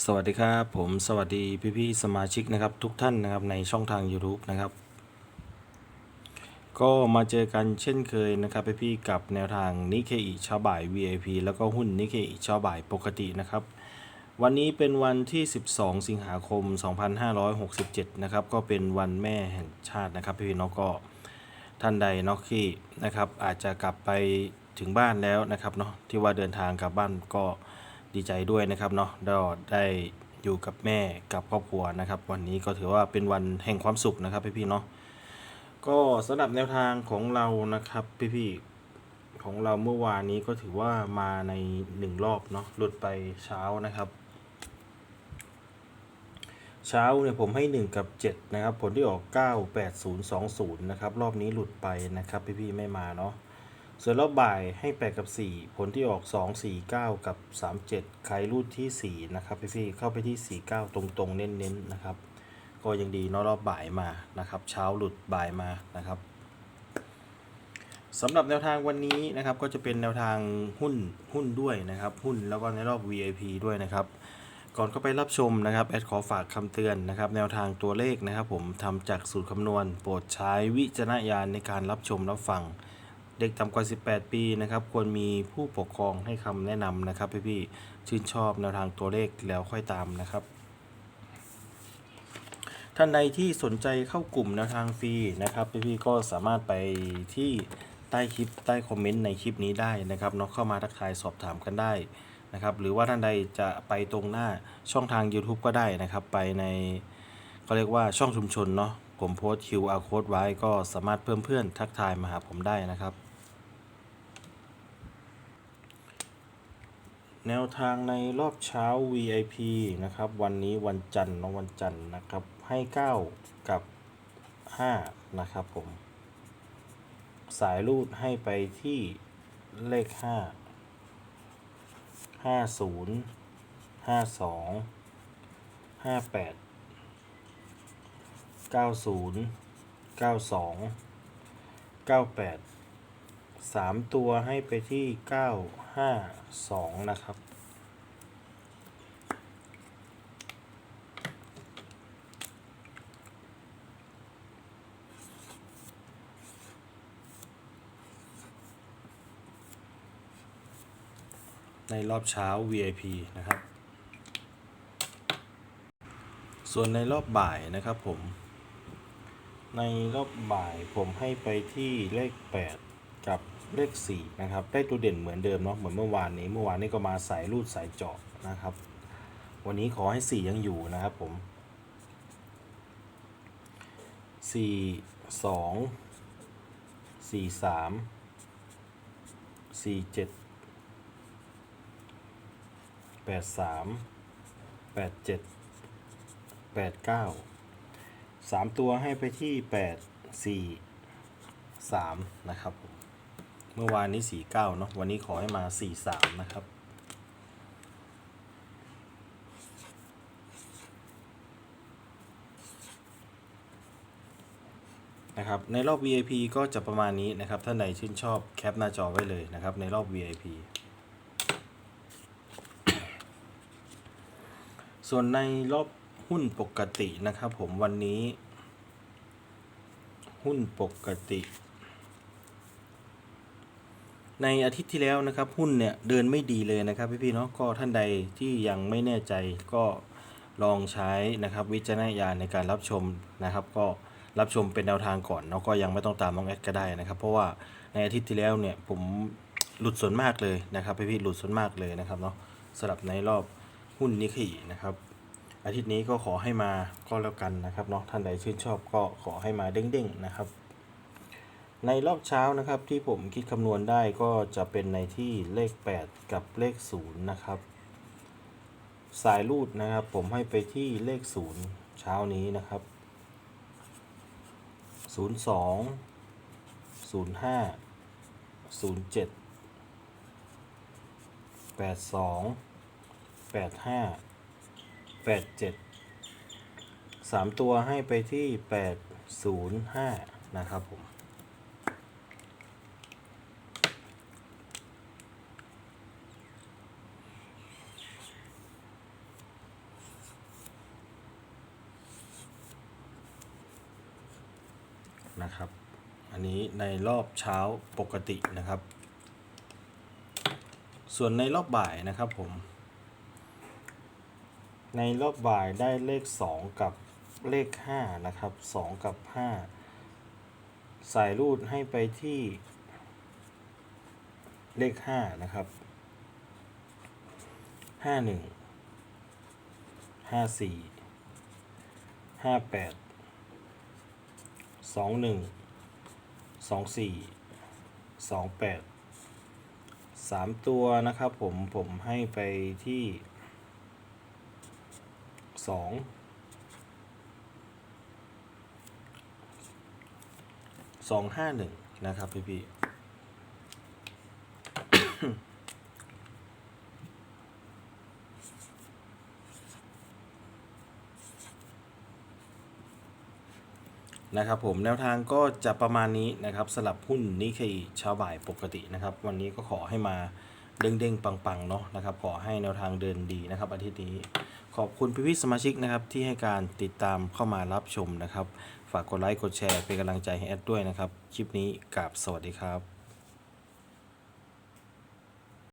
สวัสดีครับผมสวัสดีพี่ๆสมาชิกนะครับทุกท่านนะครับในช่องทาง YouTube นะครับ ก็มาเจอกันเช่นเคยนะครับพี่ๆกับแนวทางนิเคอิชาบ่าย VIP แล้วก็หุ้นนิเคอิชาบ่ายปกตินะครับ วันนี้เป็นวันที่ 12 สิงหาคม 2567 นะครับ ก็เป็นวันแม่แห่งชาตินะครับพี่ๆเนาะก็ท่านใดเนาะที่นะครับอาจจะกลับไปถึงบ้านแล้วนะครับเนาะที่ว่าเดินทางกลับบ้านก็ ดีใจด้วยนะครับเนาะได้ได้อยู่กับแม่กับครอบครัวนะครับ วันนี้ก็ถือว่าเป็นวันแห่งความสุขนะครับ พี่ๆเนาะก็สำหรับแนวทางของเรานะครับพี่ๆของเราเมื่อวานนี้ก็ถือว่ามาในหนึ่งรอบเนาะหลุดไปเช้านะครับ เช้าเนี่ยผมให้ 1 กับ 7 นะครับ ผลที่ออก 9 8 0 2 0 นะครับ รอบนี้หลุดไปนะครับ พี่ๆไม่มาเนาะ ส่วนรอบบ่ายให้ 8 กับ 4 ผลที่ออก 2 4 9 กับ 3 7 ใครรูดที่ 4 นะครับพี่ๆเข้าไปที่ 4 9 ตรงๆ เน้นๆนะครับ ก็ยังดีเนาะรอบบ่ายมานะครับ เช้าหลุดบ่ายมานะครับสำหรับแนวทางวันนี้นะครับก็จะเป็นแนวทางหุ้นหุ้นด้วยนะครับ หุ้นแล้วก็ในรอบ VIP ด้วยนะครับ ก่อนเข้าไปรับชมนะครับแอดขอฝากคำเตือนนะครับ แนวทางตัวเลขนะครับ ผมทำจากสูตรคำนวณ โปรดใช้วิจารณญาณในการรับชมรับฟัง เด็กต่ำกว่า 18 ปีนะครับควรมีผู้ปกครองให้คำแนะนำนะครับพี่ๆชื่นชอบแนวทางตัวเลขแล้วค่อยตามนะครับท่านใดที่สนใจเข้ากลุ่มแนวทางฟรีนะครับพี่ๆก็สามารถไปที่ใต้คลิปใต้คอมเมนต์ในคลิปนี้ได้นะครับเนาะเข้ามาทักทายสอบถามกันได้นะครับหรือว่าท่านใดจะไปตรงหน้าช่องทาง YouTube ก็ได้นะครับ ไปในเขาเรียกว่าช่องชุมชนเนาะ ผมโพสต์ QR code ไว้ก็สามารถเพิ่มเพื่อนทักทายมาหาผมได้นะครับ แนวทางในรอบเช้า VIP นะครับ วันนี้วันจันทร์เนอะวันจันทร์นะครับ ให้ 9 กับ 5 นะครับผม สายรูดให้ไปที่เลข 5 50 52 58 90 92 98สามตัวให้ไปที่เก้าห้าสองนะครับ ในรอบเช้า VIP นะครับส่วนในรอบบ่ายนะครับผม ในรอบบ่ายผมให้ไปที่เลข 8 กับเลข 4 นะครับ ได้ตัวเด่นเหมือนเดิมเนาะเหมือนเมื่อวานนี้ เมื่อวานนี้ก็มาสายรูดสายเจาะนะครับ วันนี้ขอให้ 4 ยังอยู่นะครับผม 4 2 4 3 4 7 8 3 8 7 8 9 สามตัวให้ไปที่แปดสี่สามนะครับผมเมื่อวานนี้สี่เก้าเนาะวันนี้ขอให้มาสี่สามนะครับนะครับในรอบ VIP ก็จะประมาณนี้นะครับ ท่านใดชื่นชอบแคปหน้าจอไว้เลยนะครับ ในรอบ VIP ส่วนในรอบ หุ้นปกตินะครับผมวันนี้ หุ้นปกติ ในอาทิตย์ที่แล้วนะครับ หุ้นเนี่ยเดินไม่ดีเลยนะครับพี่ๆเนาะก็ท่านใดที่ยังไม่แน่ใจก็ลองใช้นะครับวิจารณญาณในการรับชมนะครับ ก็รับชมเป็นแนวทางก่อนเนาะก็ยังไม่ต้องตามน้องแอดก็ได้นะครับ เพราะว่าในอาทิตย์ที่แล้วเนี่ยผมหลุดส่วนมากเลยนะครับพี่ๆหลุดส่วนมากเลยนะครับเนาะสำหรับในรอบหุ้นนิเคอินะครับ อาทิตย์นี้ก็ขอให้มาก็แล้วกันนะครับเนาะท่านใดชื่นชอบก็ขอให้มาเด้งๆนะครับ ในรอบเช้านะครับที่ผมคิดคำนวณได้ก็จะเป็นในที่เลข 8 กับเลข 0 นะครับ สายรูดนะครับผมให้ไปที่เลข 0 เช้านี้นะครับ 02 05 07 82 85 แปดเจ็ดสามตัวให้ไปที่แปดศูนย์ห้านะครับผมนะครับ อันนี้ในรอบเช้าปกตินะครับ ส่วนในรอบบ่ายนะครับผม ในรอบบ่ายได้เลข 2 กับเลข 5 นะครับ 2 กับ5สายรูดให้ไปที่เลข 5 นะครับ 51 54 58 21 24 28 3 ตัวนะครับผมผมให้ไปที่ สองสองห้าหนึ่งนะครับพี่พี่นะครับผมแนวทางก็จะประมาณนี้นะครับสลับหุ้นนิเคอีช้าบ่ายปกตินะครับ วันนี้ก็ขอให้มา เด้งๆ ปังๆ เนาะนะครับ ขอให้แนวทางเดินดีนะครับอาทิตย์นี้ ขอบคุณพี่ๆสมาชิกนะครับที่ให้การติดตามเข้ามารับชมนะครับ ฝากกดไลค์กดแชร์เป็นกำลังใจให้แอดด้วยนะครับ คลิปนี้กราบสวัสดีครับ